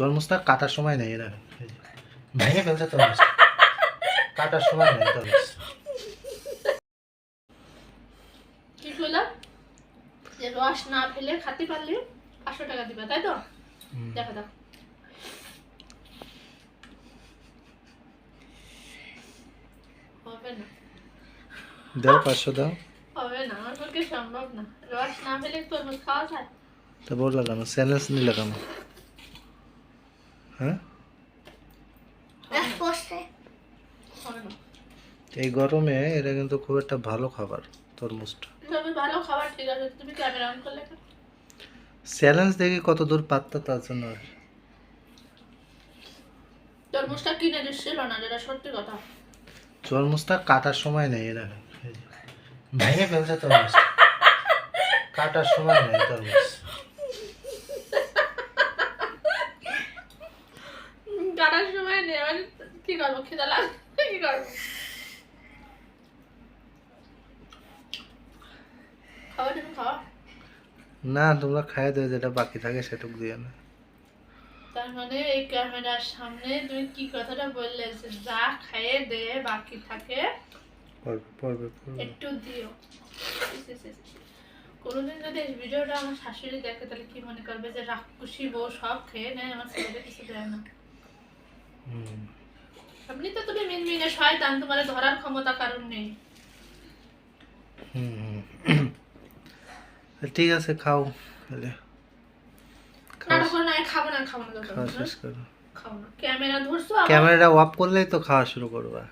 তরমুজটা কাটার সময় নেই এরা। ভেঙে ফেলছে তরমুজ কাটার সময় নেই তরমুজ যে রস না ফেলে খাতে পারলে পাঁচশো টাকা দিবা তাই তো? দেখো দেখো হবে না। দাও পাঁচশো দাও। হবে না আমার পক্ষে সম্ভব না। রস না ফেলে তরমুজ খাওয়া যায়। তা বলল কেন চ্যালেঞ্জ নিলে কেন? হ্যাঁ? এই গরমে এটা কিন্তু খুব একটা ভালো খাবার তরমুজটা। ভালো খাবার ঠিক আছে তুমি ক্যামেরা অন করলে চ্যালেঞ্জ দেখি কত দূর পাত্তা তার জন্য তরমুজটা কিনে দিচ্ছিল না যেটা সত্যি কথা। তরমুজটা কাটার সময় নেই এরা ভেঙে ফেলছে তরমুজ। কাটার সময় নেই তরমুজ কাটার সময় নেই আমি কি করব? খিদা লাগবে কি করব? খাওয়া তুমি খাওয়া? না তোমরা দেবে যেটা বাকি থাকে সেটুক দিয়ে না তার মানে এই ক্যামেরার সামনে তুমি কি কথাটা বললে যে যা খাইয়ে দে বাকি থাকে একটু দিও। কোনোদিন যদি এই ভিডিওটা আমার শাশুড়ি দেখে তাহলে কি মনে করবে যে রাক্ষসী বউ সব খেয়ে নেয়? আমার ছেলেকে কিছু দেয় না। এমনি তো তুমি মিনমিনে শয়তান তোমার ধরার ক্ষমতা কারণ নেই। ঠিক আছে খাও তাহলে। খাব খাব খাব ক্যামেরাটা অফ করলেই তো খাওয়া শুরু করবা।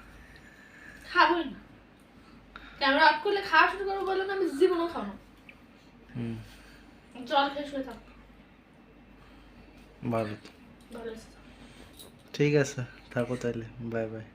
খাবোই না। ক্যামেরা অফ করলে খাওয়া শুরু করব বলল না আমি জীবনও খাব জল খেয়ে শুয়ে থাকব। ভালো। ঠিক আছে থাকো তাহলে বাই বাই